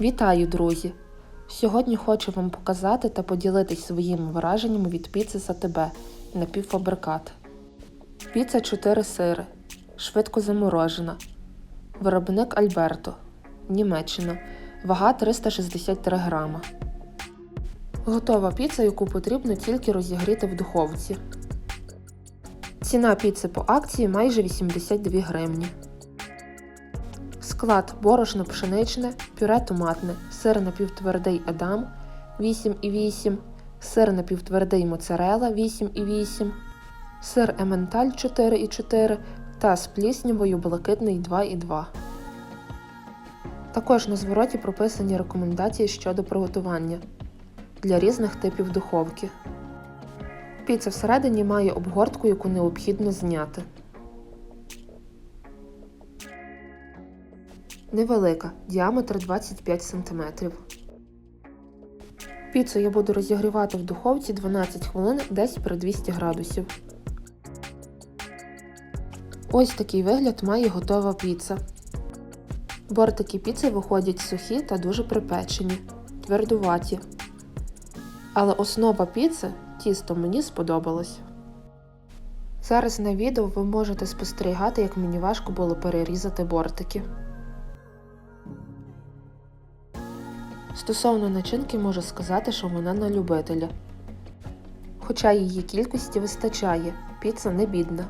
Вітаю, друзі! Сьогодні хочу вам показати та поділитись своїми враженнями від піци САТБ напівфабрикат. Піца 4 сири, швидко заморожена. Виробник Альберто, Німеччина. Вага 363 грама. Готова піца, яку потрібно тільки розігріти в духовці. Ціна піци по акції майже 82 гривні. Склад борошно пшеничне, пюре томатне, сир напівтвердий Едам 8,8, сир напівтвердий моцарела 8,8, сир ементаль 4,4 та з пліснявою блакитний 2,2. Також на звороті прописані рекомендації щодо приготування для різних типів духовки. Піца всередині має обгортку, яку необхідно зняти. Невелика, діаметр 25 см. Піцу я буду розігрівати в духовці 12 хвилин десь при 200 градусів. Ось такий вигляд має готова піца. Бортики піци виходять сухі та дуже припечені, твердуваті. Але основа піци тісто мені сподобалось. Зараз на відео ви можете спостерігати, як мені важко було перерізати бортики. Стосовно начинки можу сказати, що вона на любителя. Хоча її кількості вистачає, піца не бідна.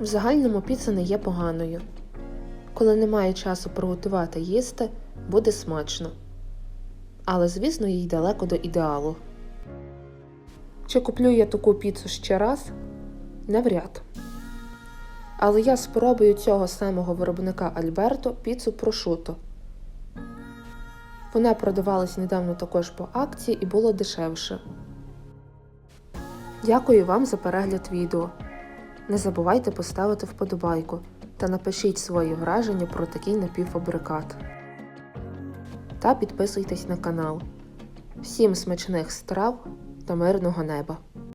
В загальному піца не є поганою. Коли немає часу приготувати їсти, буде смачно. Але, звісно, їй далеко до ідеалу. Чи куплю я таку піцу ще раз? Навряд. Але я спробую цього самого виробника Альберто піцу прошуто. Вона продавалась недавно також по акції і було дешевше. Дякую вам за перегляд відео. Не забувайте поставити вподобайку та напишіть свої враження про такий напівфабрикат. Та підписуйтесь на канал. Всім смачних страв та мирного неба!